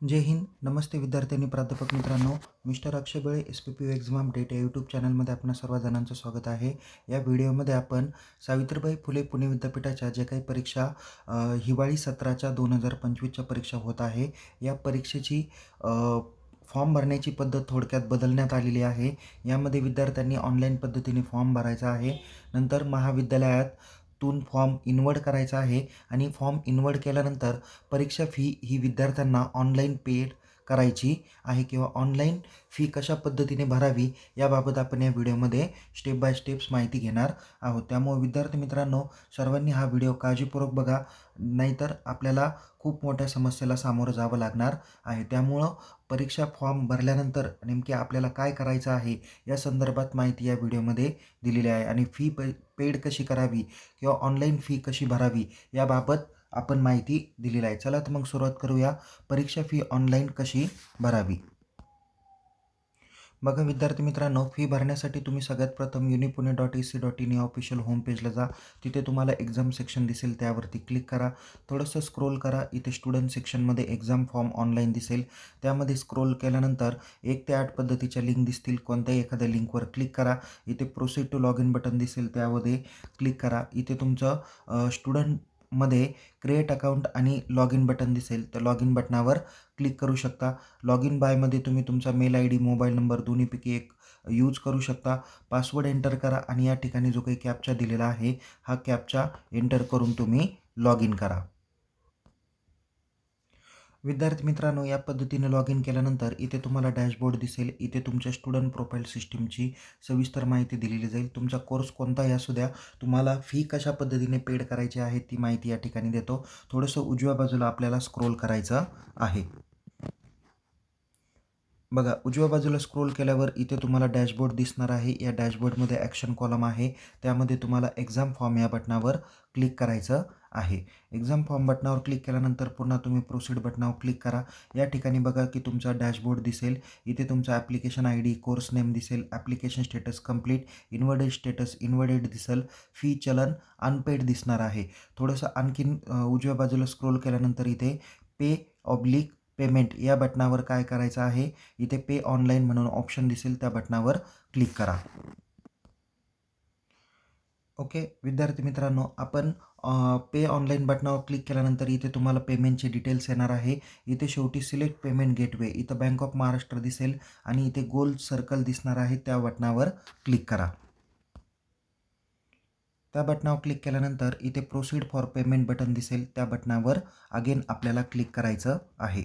जय हिंद. नमस्ते विद्यार्थ्यांनी प्राध्यापक मित्रांनो. Mister Akshay Bale S P P exam date या यूट्यूब चॅनलमध्ये आपणा सर्वजणांचं स्वागत आहे. या व्हिडिओमध्ये आपण सावित्रीबाई फुले पुणे विद्यापीठाच्या जे काही परीक्षा हिवाळी सत्राच्या दोन हजार पंचवीसच्या परीक्षा होत आहे या परीक्षेची फॉर्म भरण्याची पद्धत थोडक्यात बदलण्यात आलेली आहे. यामध्ये विद्यार्थ्यांनी ऑनलाईन पद्धतीने फॉर्म भरायचा आहे. नंतर महाविद्यालयात तून फॉर्म इन्वर्ट करायचा आहे आणि फॉर्म इन्वर्ट केल्यानंतर परीक्षा फी ही विद्यार्थ्यांना ऑनलाईन पेड करायची आहे किंवा ऑनलाईन फी कशा पद्धतीने भरावी याबाबत आपण या व्हिडिओमध्ये स्टेप बाय स्टेप्स माहिती घेणार आहोत. त्यामुळे विद्यार्थी मित्रांनो सर्वांनी हा व्हिडिओ काळजीपूर्वक बघा. नाहीतर आपल्याला खूप मोठ्या समस्येला सामोरं जावं लागणार आहे. त्यामुळं परीक्षा फॉर्म भरल्यानंतर नेमके आपल्याला काय करायचं आहे या संदर्भात माहिती या व्हिडिओमध्ये दिलेली आहे. आणि फी पे पेड कशी करावी किंवा ऑनलाईन फी कशी भरावी याबाबत आपण माहिती दिलेली आहे. चला तर मग सुरुवात करूया. परीक्षा फी ऑनलाईन कशी भरावी? बघा विद्यार्थी मित्रांनो फी भरण्यासाठी तुम्ही सगळ्यात प्रथम युनिपुणे dot E C dot in या ऑफिशियल होम पेजला जा. तिथे तुम्हाला एक्झाम सेक्शन दिसेल. त्यावरती क्लिक करा. थोडंसं स्क्रोल करा. इथे स्टुडंट सेक्शनमध्ये एक्झाम फॉर्म ऑनलाईन दिसेल. त्यामध्ये स्क्रोल केल्यानंतर एक ते आठ पद्धतीच्या लिंक दिसतील. कोणत्याही एखाद्या लिंकवर क्लिक करा. इथे proceed to log in button दिसेल. त्यामध्ये क्लिक करा. इथे तुमचं स्टुडंट मध्ये क्रिएट अकाउंट आणि लॉग इन बटन दिसेल. तर लॉग इन बटनावर क्लिक करू शकता. लॉग इन बायमध्ये तुम्ही तुमचा mail I D mobile number दोन्हीपैकी एक यूज करू शकता. पासवर्ड एंटर करा आणि या ठिकाणी जो काही कॅपचा दिलेला आहे हा कॅपचा एंटर करून तुम्ही लॉग इन करा. विद्यार्थी मित्रांनो या पद्धतीने लॉग इन केल्यानंतर इथे तुम्हाला डॅशबोर्ड दिसेल. इथे तुमच्या स्टुडंट प्रोफाईल सिस्टीमची सविस्तर माहिती दिलेली जाईल. तुमचा कोर्स कोणताही असू द्या तुम्हाला फी कशा पद्धतीने पेड करायची आहे ती माहिती या ठिकाणी देतो. थोडंसं उजव्या बाजूला आपल्याला स्क्रोल करायचं आहे. बघा उजव्या बाजूला स्क्रोल केल्यावर इथे तुम्हाला डॅशबोर्ड दिसणार आहे. या डॅशबोर्डमध्ये ॲक्शन कॉलम आहे. त्यामध्ये तुम्हाला एक्झाम फॉर्म या बटनावर क्लिक करायचं आहे. एक्झाम फॉर्म बटनावर क्लिक केल्यानंतर पुन्हा तुम्ही प्रोसीड बटनावर क्लिक करा. या ठिकाणी बघा की तुमचा डॅशबोर्ड दिसेल. इथे तुमचा application I D course name दिसेल. Application status complete inwarded status inwarded दिसेल. फी चलन अनपेड दिसणार आहे. थोडंसं आणखीन उजव्या बाजूला स्क्रोल केल्यानंतर इथे पे ऑब्लिक पेमेंट या बटनावर काय करायचं आहे? इथे पे ऑनलाईन म्हणून ऑप्शन दिसेल त्या बटनावर क्लिक करा. ओके विद्यार्थी मित्रांनो आपण पे ऑनलाईन बटनावर क्लिक केल्यानंतर इथे तुम्हाला पेमेंटचे डिटेल्स येणार आहे. इथे शेवटी सिलेक्ट पेमेंट गेटवे इथं बँक ऑफ महाराष्ट्र दिसेल आणि इथे गोल सर्कल दिसणार आहे त्या बटनावर क्लिक करा. त्या बटनावर क्लिक केल्यानंतर इथे प्रोसीड फॉर पेमेंट बटन दिसेल. त्या बटनावर अगेन आपल्याला क्लिक करायचं आहे.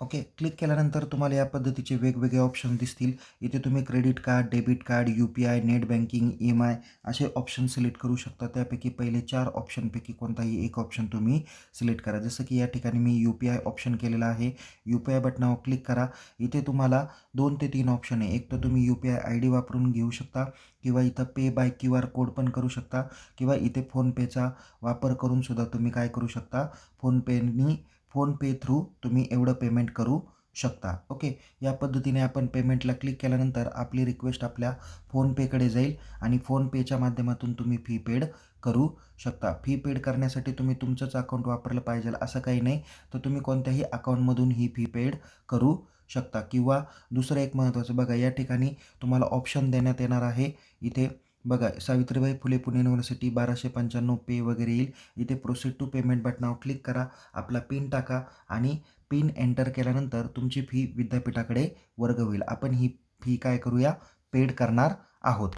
ओके क्लिक केल्यानंतर तुम्हाला या पद्धतीचे वेगवेगळे ऑप्शन दिसतील. इथे तुम्ही credit card debit card U P I net banking E M I असे ऑप्शन सिलेक्ट करू शकता. त्यापैकी पहिले चार ऑप्शनपैकी कोणताही एक ऑप्शन तुम्ही सिलेक्ट करा. जसं की या ठिकाणी मी यू पी आय ऑप्शन केलेला आहे. यू पी आय बटनावर क्लिक करा. इथे तुम्हाला दोन ते तीन ऑप्शन आहे. एक तर तुम्ही U P I I D वापरून घेऊ शकता किंवा इथं pay by Q R code पण करू शकता किंवा इथे फोनपेचा वापर करून सुद्धा तुम्ही काय करू शकता? फोनपेनी फोनपे थ्रू तुम्ही एवढं पेमेंट करू शकता. ओके या पद्धतीने आपण पेमेंटला क्लिक केल्यानंतर आपली रिक्वेस्ट आपल्या फोनपेकडे जाईल आणि फोनपेच्या माध्यमातून तुम्ही फी पेड करू शकता. फी पेड करण्यासाठी तुम्ही तुमचंच अकाउंट वापरलं पाहिजे असं काही नाही. तर तुम्ही कोणत्याही अकाउंटमधून ही फी पेड करू शकता. किंवा दुसरं एक महत्त्वाचं बघा या ठिकाणी तुम्हाला ऑप्शन देण्यात येणार आहे. इथे बघा सावित्रीबाई फुले पुणे युनिव्हर्सिटी बाराशे पंच्याण्णव पे वगैरे येईल. इथे प्रोसीड टू पेमेंट बटनावर क्लिक करा आपला पिन टाका आणि पिन एंटर केल्यानंतर तुमची फी विद्यापीठाकडे वर्ग होईल आपण ही फी काय करूया? पेड करणार आहोत.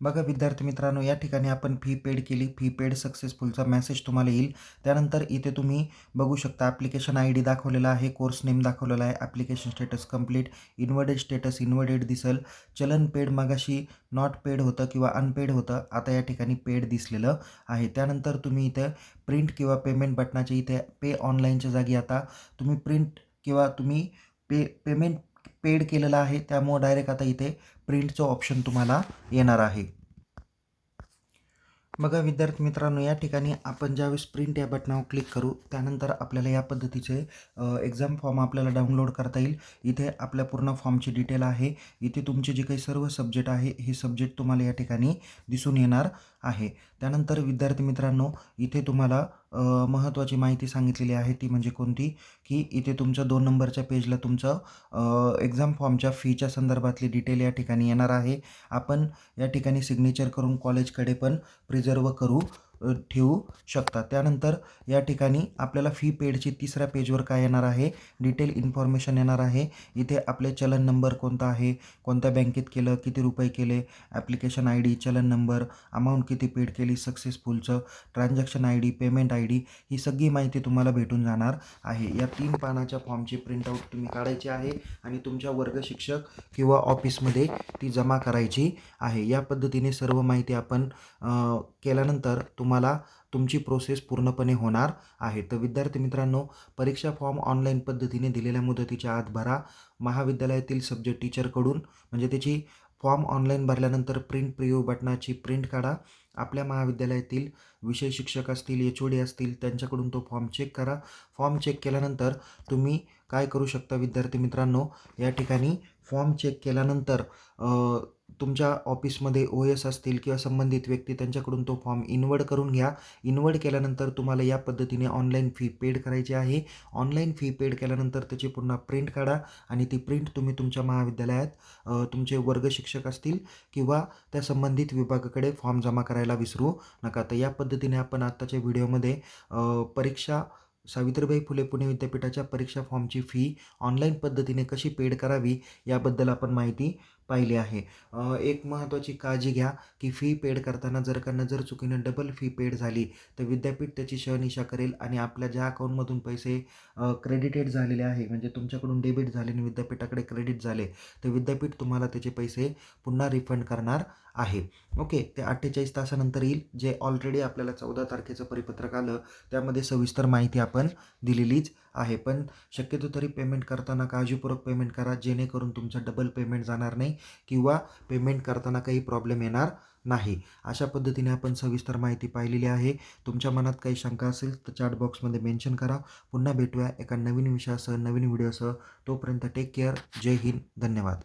बघा विद्यार्थी मित्रांनो या ठिकाणी आपण फी पेड केली. फी पेड सक्सेसफुलचा मेसेज तुम्हाला येईल. त्यानंतर इथे तुम्ही बघू शकता ॲप्लिकेशन आय डी दाखवलेला आहे कोर्स नेम दाखवलेला आहे application status complete inwarded status inwarded दिसेल. चलन पेड मागाशी नॉट पेड होतं किंवा अनपेड होतं आता या ठिकाणी पेड दिसलेलं आहे. त्यानंतर तुम्ही इथे प्रिंट किंवा पेमेंट बटनाच्या इथे पे ऑनलाईनच्या जागी आता तुम्ही प्रिंट किंवा तुम्ही पे पेमेंट पेड केलेलं आहे. त्यामुळं डायरेक्ट आता इथे प्रिंटचं ऑप्शन तुम्हाला येणार आहे. बघा विद्यार्थी मित्रांनो या ठिकाणी आपण ज्यावेळेस प्रिंट या बटनावर क्लिक करू त्यानंतर आपल्याला या पद्धतीचे एक्झाम फॉर्म आपल्याला डाउनलोड करता येईल. इथे आपल्या पूर्ण फॉर्मची डिटेल आहे. इथे तुमचे जे काही सर्व सब्जेक्ट आहे हे सब्जेक्ट तुम्हाला या ठिकाणी दिसून येणार. आहे. त्यानंतर विद्यार्थी मित्रांनो इथे तुम्हाला महत्त्वाची माहिती सांगितलेली आहे ती म्हणजे कोणती? की इथे तुमच्या दोन नंबरच्या पेजला तुमचं एक्झाम फॉर्मच्या फीच्या संदर्भातली डिटेल या ठिकाणी येणार आहे. आपण या ठिकाणी सिग्नेचर करून कॉलेजकडे पण प्रिझर्व करू. ठेवू शकता. त्यानंतर या ठिकाणी आपल्याला फी पेडची तिसऱ्या पेजवर काय येणार आहे? डिटेल इन्फॉर्मेशन येणार आहे. इथे आपले चलन नंबर कोणता आहे? कोणत्या बँकेत केलं? किती रुपये केले? ॲप्लिकेशन आय डी चलन नंबर अमाऊंट किती पेड केली? सक्सेसफुलचं transaction I D payment I D ही सगळी माहिती तुम्हाला भेटून जाणार आहे. या तीन पानाच्या फॉर्मची प्रिंटआउट तुम्ही काढायची आहे आणि तुमच्या वर्ग शिक्षक किंवा ऑफिसमध्ये ती जमा करायची आहे. या पद्धतीने सर्व माहिती आपण केल्यानंतर तुम्हाला तुमची प्रोसेस पूर्णपणे होणार आहे. तर विद्यार्थी मित्रांनो परीक्षा फॉर्म ऑनलाईन पद्धतीने दिलेल्या मुदतीच्या आत भरा. महाविद्यालयातील सब्जेक्ट टीचरकडून म्हणजे त्याची फॉर्म ऑनलाईन भरल्यानंतर प्रिंट प्रिव्ह्यू बटनाची प्रिंट काढा. आपल्या महाविद्यालयातील विषय शिक्षक असतील एच ओ डी असतील त्यांच्याकडून तो फॉर्म चेक करा. फॉर्म चेक केल्यानंतर तुम्ही काय करू शकता विद्यार्थी मित्रांनो? या ठिकाणी फॉर्म चेक केल्यानंतर तुमच्या ऑफिसमध्ये ओ एस असतील किंवा संबंधित व्यक्ती त्यांच्याकडून तो फॉर्म इनवर्ड करून घ्या. इनवर्ड केल्यानंतर तुम्हाला या पद्धतीने ऑनलाईन फी पेड करायची आहे. ऑनलाईन फी पेड केल्यानंतर त्याची पुन्हा प्रिंट काढा आणि ती प्रिंट तुम्ही तुमच्या महाविद्यालयात तुमचे वर्ग शिक्षक असतील किंवा त्या संबंधित विभागाकडे फॉर्म जमा करायला विसरू नका. तर या पद्धतीने आपण आत्ताच्या व्हिडिओमध्ये परीक्षा सावित्रीबाई फुले पुणे विद्यापीठाच्या परीक्षा फॉर्मची फी ऑनलाईन पद्धतीने कशी पेड करावी याबद्दल आपण माहिती पाहिली आहे. एक महत्त्वाची काळजी घ्या की फी पेड करताना जर का नजर चुकीनं डबल फी पेड झाली तर विद्यापीठ त्याची शहनिशा करेल आणि आपल्या ज्या अकाउंटमधून पैसे क्रेडिटेड झालेले आहे म्हणजे तुमच्याकडून डेबिट झाले आणि विद्यापीठाकडे क्रेडिट झाले तर विद्यापीठ तुम्हाला त्याचे पैसे पुन्हा रिफंड करणार आहे. ओके ते अठ्ठेचाळीस तासानंतर येईल जे ऑलरेडी आपल्याला चौदा तारखेचं परिपत्रक आलं त्यामध्ये सविस्तर माहिती आपण दिलेलीच आहे. पण शक्यतो तरी पेमेंट करताना काळजीपूर्वक पेमेंट करा जेणेकरून तुमचं डबल पेमेंट जाणार नाही किंवा पेमेंट करताना काही प्रॉब्लेम येणार नाही. अशा पद्धतीने आपण सविस्तर माहिती पाहिलेली आहे. तुमच्या मनात काही शंका असेल तर चॅट बॉक्समध्ये मेन्शन करा. पुन्हा भेटूया एका नवीन विषयासह नवीन व्हिडिओसह तोपर्यंत टेक केअर जय हिंद. धन्यवाद.